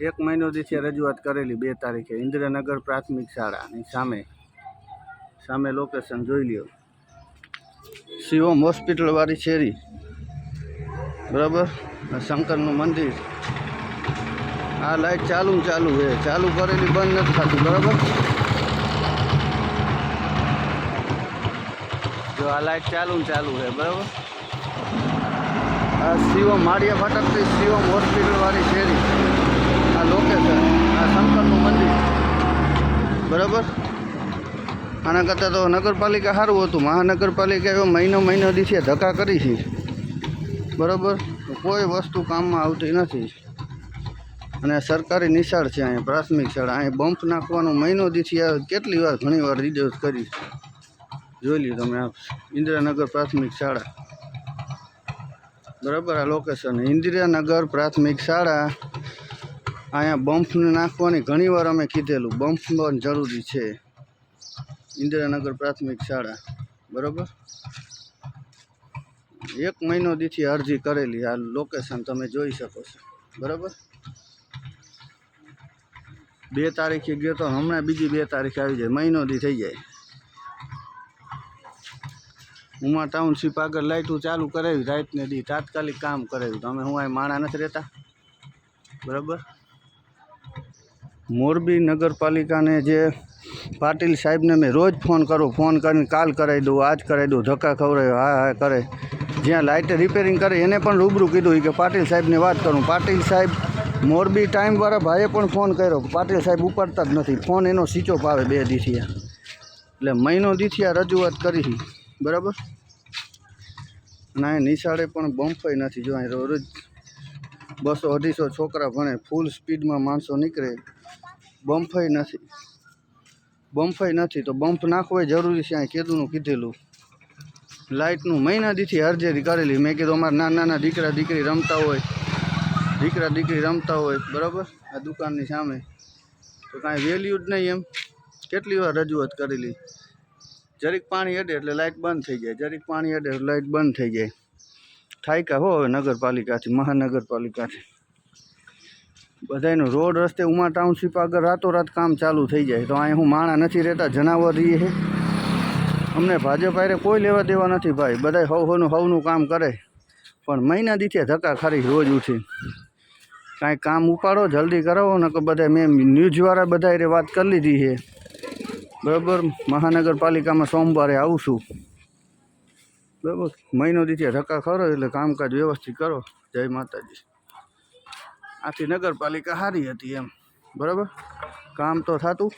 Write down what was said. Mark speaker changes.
Speaker 1: એક મહિનો દિવસે રજૂઆત કરેલી બે તારીખે ઇન્દ્રનગર પ્રાથમિક શાળાની સામે. સામે લોકેશન જોઈ લ્યો. શિવમ હોસ્પિટલવાળી શેરી. બરાબર? આ શંકરનું મંદિર. આ લાઈટ ચાલુ ને ચાલુ છે. ચાલુ કરેલી બંધ નથી થતી, બરાબર? જો આ લાઈટ ચાલુ ને ચાલુ છે, બરાબર? આ શિવમ, માળિયા ફાટકથી શિવમ હોસ્પિટલવાળી શેરી આ લોકેશન આ શંકરનું મંદિર બરાબર? આના કરતાં તો નગરપાલિકા સારું હતું. મહાનગરપાલિકા એવો મહિનો મહિનો દિવસે ધક્કા કરી છે. બરાબર? કોઈ વસ્તુ કામમાં આવતી નથી. અને સરકારી નિશાળ છે અહીંયા, પ્રાથમિક શાળા. અહીં બમ્પ નાખવાનો મહિનો દીથી કેટલી વાર ઘણી વાર રિડ્યુસ કરી જોઈ લ્યો તમે આ ઇન્દિરાનગર પ્રાથમિક શાળા. બરાબર આ લોકેશન ઇન્દિરાનગર પ્રાથમિક શાળા અહીંયા બમ્પને નાખવાની ઘણીવાર અમે કીધેલું. બમ્પ પણ જરૂરી છે. ઇન્દિરાનગર પ્રાથમિક શાળા. બરાબર? એક મહિનો દીથી અરજી કરેલી. આ લોકેશન તમે જોઈ શકો છો. બરાબર? બે તારીખે ગયો તો હમણાં બીજી બે તારીખે આવી જાય. મહિનો દી થઈ જાય. ઉમા ટાઉનશીપ આગળ લાઇટું ચાલુ કરાવી રાતને દી તાત્કાલિક કામ કરાવ્યું. તમે હું અહીં માણા નથી રહેતા. બરાબર? મોરબી નગરપાલિકાને જે પાટીલ સાહેબને મેં રોજ ફોન કરું, ફોન કરીને કાલ કરાવી દઉં, આજ કરાવી દઉં, ધક્કા ખવડાવ્યો હા હા, કરે. જ્યાં લાઇટ રિપેરિંગ કરે, એને પણ રૂબરૂ કીધું કે પાટીલ સાહેબને વાત કરું. પાટીલ સાહેબ મોરબી ટાઈમવાળા ભાઈએ પણ ફોન કર્યો પાટીલ સાહેબ ઉપાડતા જ નથી. ફોન એનો ઓફ આવે બે દીથી એટલે મહિનો દીથી રજૂઆત કરી બરાબર? અને અહીં નિશાળે પણ બમ્ફઈ નથી જો અહીં રોજ બસો અઢીસો છોકરા ભણે ફૂલ સ્પીડમાં માણસો નીકળે. બમ્ફઈ નથી. બમ્ફઈ નથી તો બમ્પ નાખવો એ જરૂરી છે અહીં કીધું કીધેલું. લાઇટનું મહિના દીથી હરજેરી કરેલી મેં કીધું અમારા નાના નાના દીકરા દીકરી રમતા હોય, દીકરા દીકરી રમતા હોય, બરાબર? આ દુકાનની સામે. તો કાંઈ વેલ્યુ જ નહીં એમ. કેટલી વાર રજૂઆત કરેલી? જરીક પાણી અડે એટલે લાઇટ બંધ થઈ જાય. જરીક પાણી અડે લાઇટ બંધ થઈ જાય. થાય કા હો હવે નગરપાલિકાથી, મહાનગરપાલિકાથી. બધાયનું રોડ રસ્તે ઉમા ટાઉનશીપ આગળ રાતોરાત કામ ચાલુ થઈ જાય. તો અહીં હું માણા નથી રહેતા, જનાવર રહીએ છે. અમને ભાજપ આરે કોઈ લેવા દેવા નથી ભાઈ. બધા હવ હવનું હવનું કામ કરે. પણ મહિના દીથે ધક્કા ખારી રોજ ઉઠી. કાંઈ કામ ઉપાડો, જલ્દી કરાવો ને બધા મેં ન્યૂઝવાળા બધા એ વાત કરી લીધી છે. બરાબર? મહાનગરપાલિકામાં સોમવારે આવું છું. બરાબર? મહિનો દીઠે ધક્કા ખરો, એટલે કામકાજ વ્યવસ્થિત કરો. જય માતાજી. આથી નગરપાલિકા સારી હતી એમ. બરાબર? કામ તો થતું.